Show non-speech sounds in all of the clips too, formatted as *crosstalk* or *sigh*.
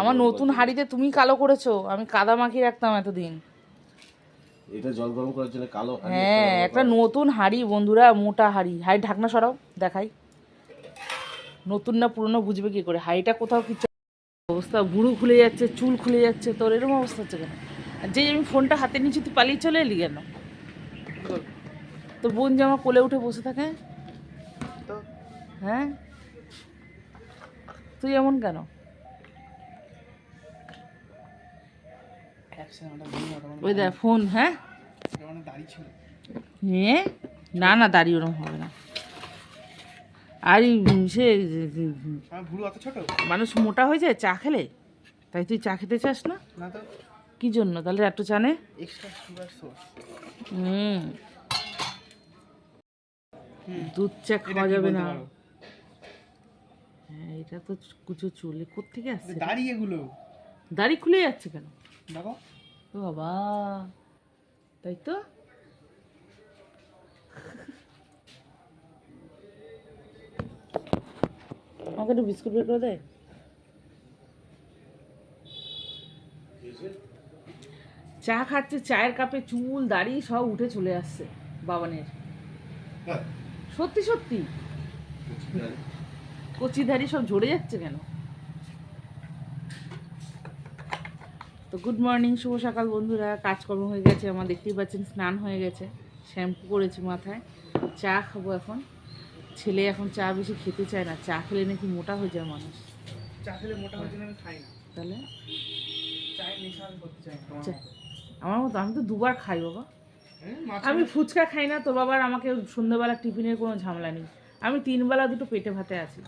আমার নতুন হাঁড়িতে তুমি কালো করেছ আমি কাদা মাখিয়ে রাখতাম এতদিন। এটা জল গরম করার জন্য কালো হ্যাঁ একটা নতুন হাঁড়ি বন্ধুরা মোটা হাঁড়ি। হাঁড়ি ঢাকনা সরাও দেখাই। নতুন না পুরনো বুঝবে কি করে। হাঁড়িটা কোথাও কিছু অবস্থা ভুড়ু খুলে যাচ্ছে চুল খুলে যাচ্ছে তোর এরকম অবস্থা হচ্ছে কেন? আর যেই আমি ফোনটা হাতে নিচ্ছি তুই পালিয়ে চলে এলি কেন। তোর বোন যে আমার কোলে উঠে বসে থাকে? হ্যাঁ? তুই এমন কেন? ওই দেখ ফোন হ্যাঁ? নিয়ে না না দাঁড়িয়ে ওরম হবে না। আর সে মানুষ মোটা হয়ে যায় চা খেলে? তাই তুই চা খেতে চাস না? কি জন্য? তাহলে একটু চানে হুম। দুধ চা খাওয়া যাবে না? হ্যাঁ এটা তো কুচো চুলে কোথেকে আসছে? দাড়ি এগুলো। দাড়ি খুলে যাচ্ছে কেন? দেখো ও বাবা তাই তো আমাকে একটু বিস্কুট বের করে দেয় চা খাচ্ছে চায়ের কাপে চুল দাড়ি সব উঠে চলে আসছে বাবানের সত্যি সত্যি। কচি দাড়ি সব ঝরে যাচ্ছে কেন তো গুড মর্নিং শুভ সকাল বন্ধুরা। কাজকর্ম হয়ে গেছে আমার দেখতেই পাচ্ছেন স্নান হয়ে গেছে। শ্যাম্পু করেছি মাথায়। চা খাব এখন। ছেলে এখন চা বেশি খেতে চায় না। চা খেলে নাকি মোটা হয়ে যায় মানুষ। চা খেলে মোটা হয়ে যায় আমি খাই না। তাহলে। আমার মতো আমি তো দুবার খাই বাবা। আমি ফুচকা খাই না তোর বাবার আমাকে সন্ধ্যাবেলা টিফিনের কোনো ঝামেলা নেই। আমি তিনবেলা দুটো পেটে ভাতে আছি।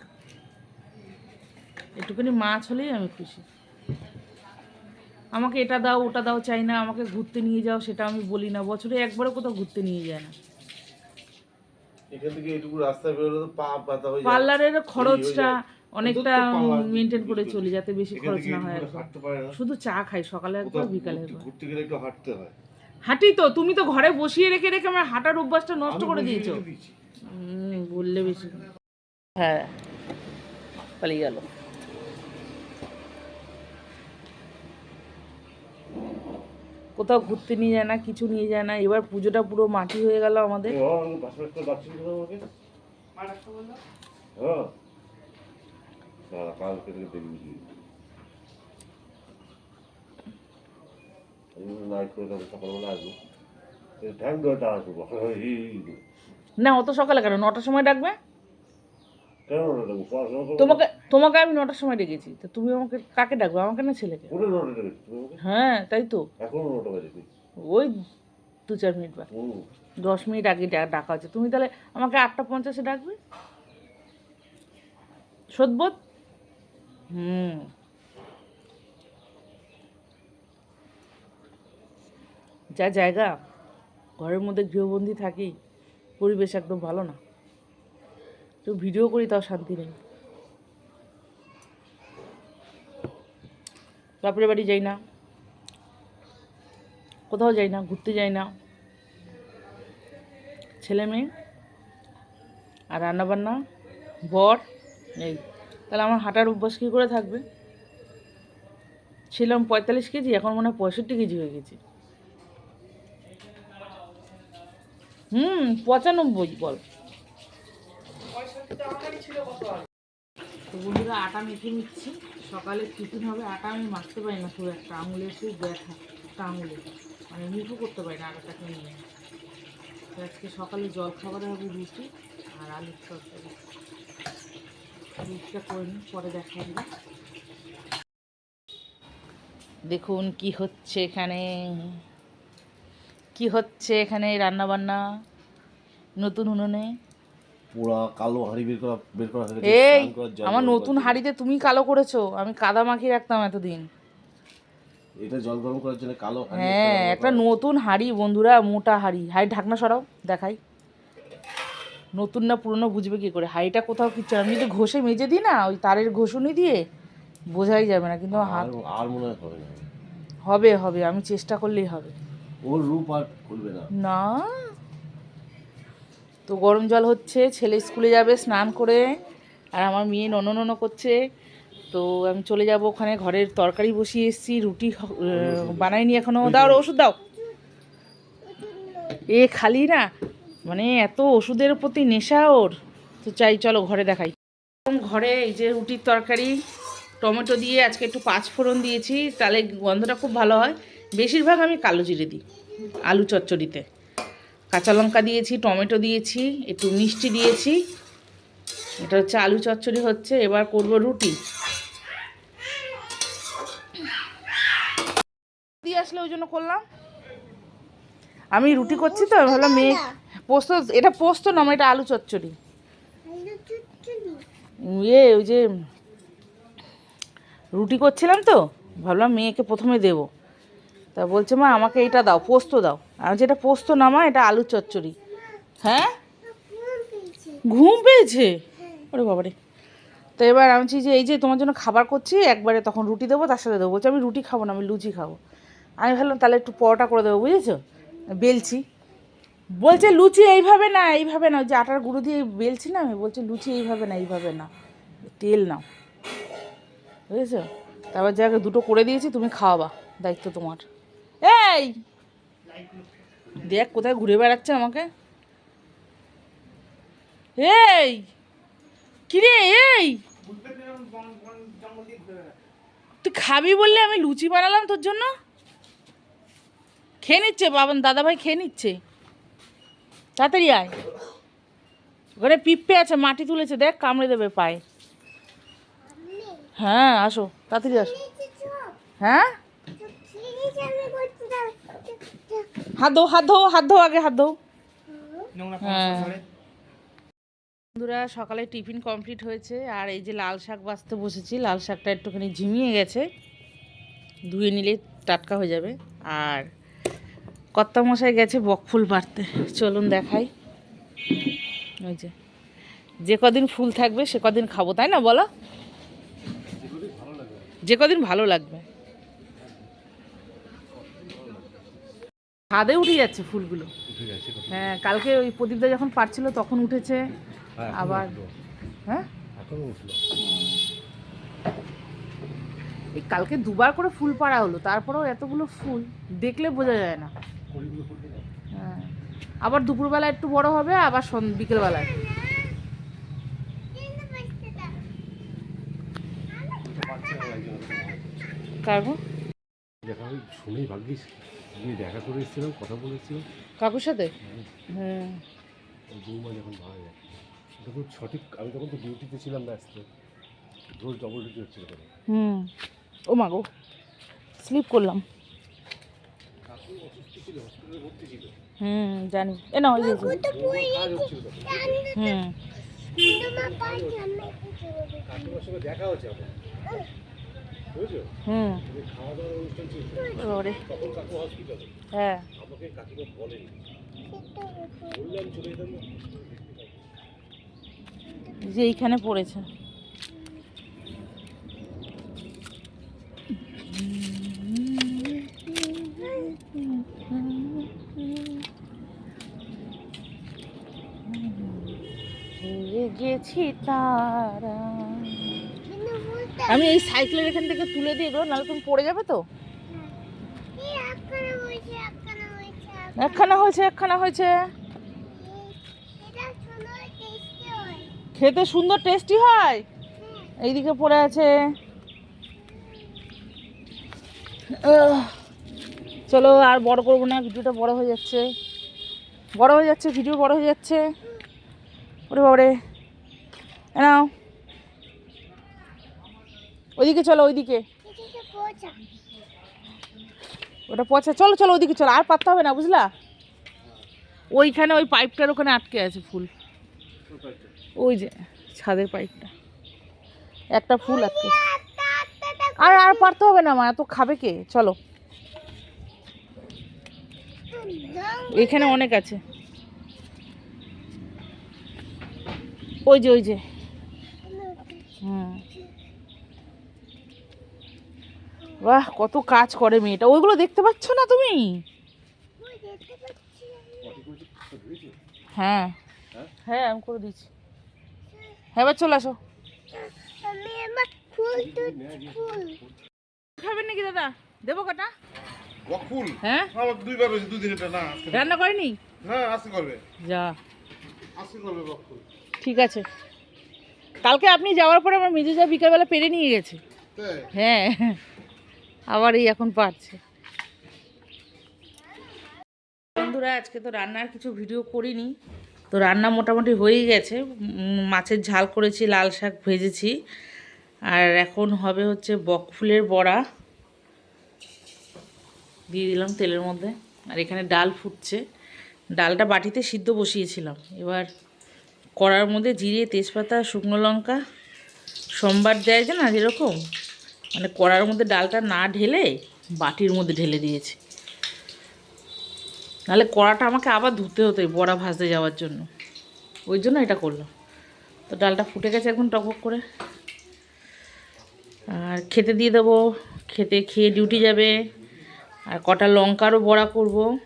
একটুখানি মাছ হলেই আমি খুশি। আমাকে এটা দাও ওটা দাও চাই না আমাকে ঘুরতে নিয়ে যাও সেটা আমি বলি না। বছরে একবারও কোথাও ঘুরতে নিয়ে যায় না। এখান থেকে এটুকু রাস্তায় বেরোলে তো পা ব্যথা হয়ে যায়। পার্লারের খরচটা অনেকটা মেনটেন করে চলি যাতে বেশি খরচ না হয়। শুধু চা খাই সকালে একবার বিকালে ঘুরতে- গেলে একটু হাঁটতে হয়। হাঁটি তো তুমি তো ঘরে বসিয়ে রেখে রেখে আমার হাঁটার অভ্যাসটা নষ্ট করে দিয়েছ। বললে বেশি। হ্যাঁ পালিয়ে গেল। কোথাও ঘুরতে নিয়ে যায় না কিছু নিয়ে যায় না। এবার পুজোটা পুরো মাটি হয়ে গেল আমাদের। হ্যাঁ *laughs* না অত সকালে কেন? নটার সময় ডাকবে? কেন ওটা দেখব পড়াশোনা করব তোমাকে তোমাকে আমি নটার সময় ডেকেছি তো তুমি আমাকে কাকে ডাকবে? আমাকে না ছেলেকে? পুরো নটা দেখেছি তুমি আমাকে? হ্যাঁ তাই তো। এখনও নটা বাজে ওই দু চার মিনিট হুম। দশ মিনিট আগে ডা- ডাকা হচ্ছে তুমি তাহলে আমাকে আটটা পঞ্চাশে ডাকবে? সদবোধ? হুম। যা জায়গা ঘরের মধ্যে গৃহবন্দী থাকি পরিবেশ একদম ভালো না। তো ভিডিও করি, তাও শান্তি নেই। বাপের বাড়ি যাই না। কোথাও যাই না, ঘুরতে যাই না। ছেলে মেয়ে আর রান্নাবান্না, বর, এই। তাহলে আমার হাঁটার অভ্যাস কী করে থাকবে? ছিলাম পঁয়তাল্লিশ কেজি, এখন মনে হয় পঁয়ষট্টি কেজি হয়ে গেছি। হুম, পঁচানব্বই বল। তো বন্ধুরা আটা মেখে নিচ্ছি। সকালে টিফিন হবে আটা, আমি মাখতে পারি না খুব একটা। আঙুলের খুব ব্যথা, একটা আঙুলে। মানে মুখও করতে পারি না আটাটাকে নিয়ে। তো আজকে সকালে জল খাবারে হবে রুটি আর আলুর তরকারি। রুটিটা করে নিই, পরে দেখা যাবে দেখুন কি হচ্ছে এখানে। কি হচ্ছে এখানে রান্না বান্না নতুন উনুনে। পুরা কালো হাঁড়ি বের করা বের করা হয়ে গেছে এই আমার নতুন হাঁড়িতে তুমি কালো করেছ আমি কাদা মাখিয়ে রাখতাম এতদিন। এটা জল গরম করার জন্য কালো হ্যাঁ একটা নতুন হাঁড়ি বন্ধুরা মোটা হাঁড়ি। হাঁড়ি ঢাকনা সরাও দেখাই। নতুন না পুরনো বুঝবে কি করে? হাঁড়িটা কোথাও কিচ্ছু। আমি যদি ঘষে মেজে দিই না ওই তারের ঘষুনি দিয়ে বোঝাই যাবে না কিন্তু হাত আর মনে হয় হবে হবে হবে আমি চেষ্টা করলেই হবে। ওর রূপ আর খুলবে না। না তো গরম জল হচ্ছে ছেলে স্কুলে যাবে স্নান করে আর আমার মেয়ে নন নন করছে। তো আমি চলে যাব ওখানে ঘরের তরকারি বসিয়ে এসেছি রুটি বানাইনি এখনও। দাও ওষুধ দাও। এ খালি না মানে এত ওষুধের প্রতি নেশা ওর। তো চাই চলো ঘরে দেখাই। ঘরে এই যে রুটির তরকারি টমেটো দিয়ে আজকে একটু পাঁচ ফোড়ন দিয়েছি তাহলে গন্ধটা খুব ভালো হয়। বেশিরভাগ আমি কালো জিরে দিই আলু চচ্চড়িতে। কাঁচা লঙ্কা দিয়েছি, টমেটো দিয়েছি, একটু মিষ্টি দিয়েছি। এটা হচ্ছে আলু চচ্চড়ি হচ্ছে, এবার করব রুটি। দিয়ে আসলে ওই জন্য করলাম। আমি রুটি করছি তো ভাবলাম মেয়ে। পোস্ত, এটা পোস্ত না এটা আলু চচ্চড়ি। ইয়ে ওই যে রুটি করছিলাম তো, ভাবলাম মেয়েকে প্রথমে দেব। তা বলছে, মা, আমাকে এটা দাও, পোস্ত দাও। আমি যেটা পোস্ত না মা এটা আলু চচ্চড়ি। হ্যাঁ? ঘুম পেয়েছে? ওরে বাবারে। তো এবার আমি যে এই যে তোমার জন্য খাবার করছি একবারে তখন রুটি দেবো তার সাথে দেবো। বলছে আমি রুটি খাব না আমি লুচি খাব। আমি ভাবলাম তাহলে একটু পরোটা করে দেবো বুঝেছ? বেলছি। বলছে লুচি এইভাবে না এইভাবে না। যে আটার গুঁড়ো দিয়ে বেলছি না আমি বলছি লুচি এইভাবে না এইভাবে না। তেল নাও। বুঝেছ? তারপর যাকে দুটো করে দিয়েছি তুমি খাওয়াবা। দায়িত্ব তোমার। এই! দেখ কোথায় ঘুরে বেড়াচ্ছে আমাকে। এই! কিরে এই! তুই খাবি বললে আমি লুচি বানালাম তোর জন্য? খেয়ে নিচ্ছে বাবান দাদাভাই খেয়ে নিচ্ছে। তাড়াতাড়ি আয়। ওখানে পিঁপড়ে আছে, মাটি তুলেছে, দেখ কামড়ে দেবে পায়ে। হ্যাঁ আসো, তাড়াতাড়ি আসো। হ্যাঁ? হাত ধো হাত ধো হাত ধো আগে হাত ধো। হ্যাঁ। বন্ধুরা সকালে টিফিন কমপ্লিট হয়েছে আর এই যে লাল শাক বাঁচতে বসেছি লাল শাকটা একটুখানি ঝিমিয়ে গেছে ধুয়ে নিলে টাটকা হয়ে যাবে। আর কর্তা মশাই গেছে বকফুল পাড়তে চলুন দেখাই। ওই যে যে কদিন ফুল থাকবে সে কদিন খাব তাই না বলো? যে কদিন ভালো লাগবে। ছাদে উঠে যাচ্ছে ফুলগুলো? হ্যাঁ কালকে ওই প্রদীপদা যখন পারছিল তখন উঠেছে। হ্যাঁ, আবার হ্যাঁ? এই কালকে দুবার করে ফুল পাড়া হলো তারপরেও এতগুলো ফুল দেখলে বোঝা যায় না? হ্যাঁ। আবার দুপুরবেলা একটু বড় হবে আবার বিকেলবেলায়। ওই শুনেই ভাগ্যিস গিয়ে দেখা করে এসেছিলাম কথা বলেছিলাম কাকুর সাথে? হ্যাঁ। ওই বৌমা যখন মারা যায় তখন সঠিক আমি তখন তো ডিউটিতে ছিলাম ব্যস্ত রোজ ডবল ডিউটি হচ্ছিল তখন। হুম। ও মা গো স্লিপ করলাম। হুম জানি। এ না ওই যে হুম। দেখা হচ্ছে। হুম হ্যাঁ যে এইখানে পড়েছে গেছি তারা আমি এই সাইকেলের এখান থেকে তুলে দিয়ে এগুলো, নাহলে তুমি পড়ে যাবে তো? একখানা হয়েছে একখানা হয়েছে। খেতে সুন্দর টেস্টি হয়? এইদিকে পড়ে আছে। চলো আর বড় করব না, ভিডিওটা বড় হয়ে যাচ্ছে। বড় হয়ে যাচ্ছে, ভিডিও বড় হয়ে যাচ্ছে। ওরে বাবারে। নাও। ওইদিকে চলো, ওইদিকে। ওটা পচা। চলো চলো, ওইদিকে চলো। আর পাততে হবে না, বুঝলা? ওইখানে ওই পাইপটার ওখানে আটকে আছে ফুল। ওই যে ছাদের পাইপটা। একটা ফুল আটকে আর আর পারতে হবে না, মা। এত খাবে কে? চলো। এখানে অনেক আছে। ওই যে ওই যে। হুম। বাহ কত কাজ করে মেয়েটা। ওইগুলো দেখতে পাচ্ছ না তুমি? হ্যাঁ। হ্যাঁ আমি করে দিচ্ছি। হ্যাঁ এবার চলে আসো। খাবেন নাকি দাদা? দেবো কটা? বকুল হ্যাঁ? আমার দুইবার হয়েছে দুদিন এটা না রান্না করেনি? হ্যাঁ আজকে করবে। যা। আজকে করবে বকুল ঠিক আছে। কালকে আপনি যাওয়ার পরে আমার মেজে যা বিকালবেলা পেরে নিয়ে গেছে। হ্যাঁ। আবার এই এখন পারছে বন্ধুরা, আজকে তো রান্নার কিছু ভিডিও করিনি। তো রান্না মোটামুটি হয়েই গেছে। মাছের ঝাল করেছি, লাল শাক ভেজেছি। আর এখন হবে হচ্ছে বক ফুলের বড়া। দিয়ে দিলাম তেলের মধ্যে। আর এখানে ডাল ফুটছে। ডালটা বাটিতে সিদ্ধ বসিয়েছিলাম। এবার কড়ার মধ্যে জিরে, তেজপাতা, শুকনো লঙ্কা, সোমবার দেয় যে না, যেরকম। মানে কড়ার মধ্যে ডালটা না ঢেলে বাটির মধ্যে ঢেলে দিয়েছে। নাহলে কড়াটা আমাকে আবার ধুতে হতো বড়া ভাজতে যাওয়ার জন্য। ওই জন্য এটা করল তো ডালটা ফুটে গেছে এখন টকবক করে। আর খেতে দিয়ে দেবো। খেতে খেয়ে ডিউটি যাবে। আর কটা লঙ্কারও বড়া করব।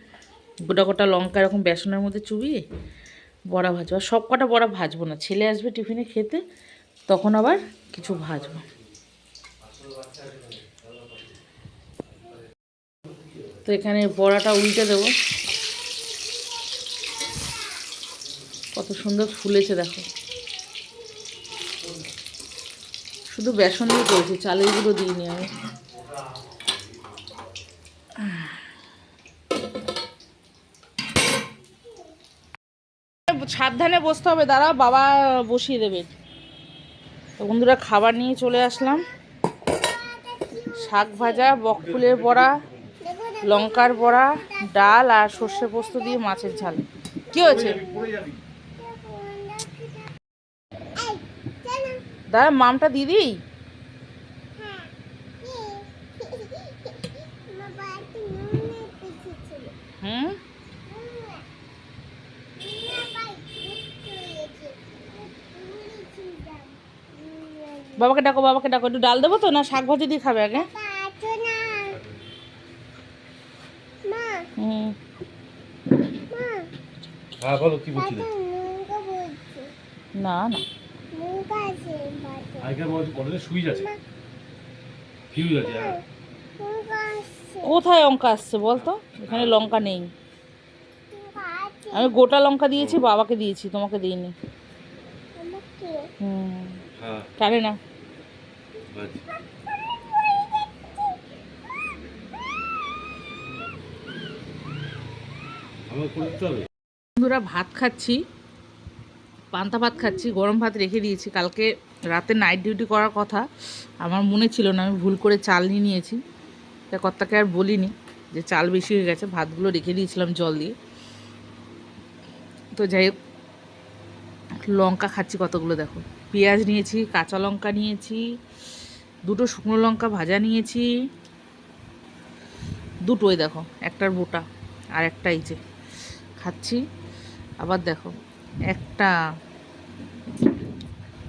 গোটা গোটা লঙ্কা এরকম বেসনের মধ্যে চুবিয়ে বড়া ভাজবো। আর সব কটা বড়া ভাজবো না। ছেলে আসবে টিফিনে খেতে, তখন আবার কিছু ভাজবো। তো এখানে বড়াটা উল্টে দেবো। কত সুন্দর ফুলেছে, দেখো। শুধু বেসন দিয়ে করেছি, চালের গুঁড়ো দিইনি আমি। সাবধানে বসতে হবে, দাঁড়া, বাবা বসিয়ে দেবে। তো বন্ধুরা, খাবার নিয়ে চলে আসলাম। শাক ভাজা বকফুলের বড়া, লঙ্কার বড়া, ডাল আর সর্ষে পোস্ত দিয়ে মাছের ঝাল। কি হয়েছে? দাদা, মামটা দিদি? বাবাকে ডাকো বাবাকে ডাকো। একটু ডাল দেবো তো? না শাক ভাজি দিয়ে খাবে আগে? হুম। হ্যাঁ বলো কি বলছিলে? না না। হ্যাঁ। কোথায় লঙ্কা আসছে বলতো এখানে লঙ্কা নেই। আমি গোটা লঙ্কা দিয়েছি বাবাকে দিয়েছি তোমাকে দিইনি। হুম। টানে না। আচ্ছা। বন্ধুরা ভাত খাচ্ছি পান্তা ভাত খাচ্ছি গরম ভাত রেখে দিয়েছি। কালকে রাতে নাইট ডিউটি করার কথা। আমার মনে ছিল না আমি ভুল করে চাল নিয়ে নিয়েছি। তা কর্তাকে আর বলিনি যে চাল বেশি হয়ে গেছে ভাতগুলো রেখে দিয়েছিলাম জল দিয়ে। তো যাই হোক লঙ্কা খাচ্ছি কতগুলো দেখো। পেঁয়াজ নিয়েছি, কাঁচা লঙ্কা নিয়েছি, দুটো শুকনো লঙ্কা ভাজা নিয়েছি। দুটোই দেখো, একটার বোটা আর একটা এই যে খাচ্ছি। আবার দেখো, একটা,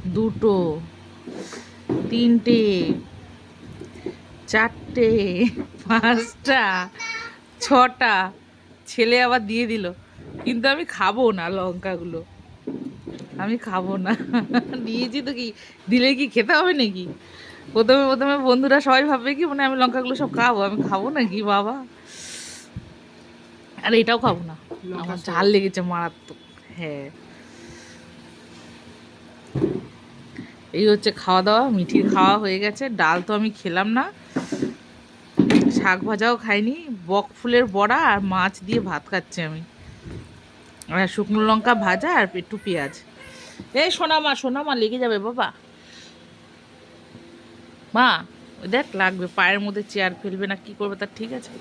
দুটো, তিনটে, চারটে, পাঁচটা, ছটা, ছেলে আবার দিয়ে দিল। কিন্তু আমি খাব না লঙ্কাগুলো। আমি খাব না। দিয়েছি তো কি? দিলে কি খেতে হবে নাকি? প্রথমে প্রথমে বন্ধুরা সবাই ভাববে কি মানে আমি লঙ্কাগুলো সব খাব। আমি খাব নাকি বাবা? আর এটাও খাব না। আমার ঝাল লেগেছে মারাত্মক। হ্যাঁ। এই হচ্ছে খাওয়া দাওয়া মিঠির খাওয়া হয়ে গেছে। ডাল তো আমি খেলাম না। শাক ভাজাও খাইনি। বক ফুলের বড়া আর মাছ দিয়ে ভাত খাচ্ছি আমি। আর শুকনো লঙ্কা ভাজা আর একটু পেঁয়াজ। এই সোনা মা সোনা মা লেগে যাবে বাবা। মা, দেখ লাগবে, পায়ের মধ্যে চেয়ার ফেলবে না, কি করবে তার ঠিক আছে।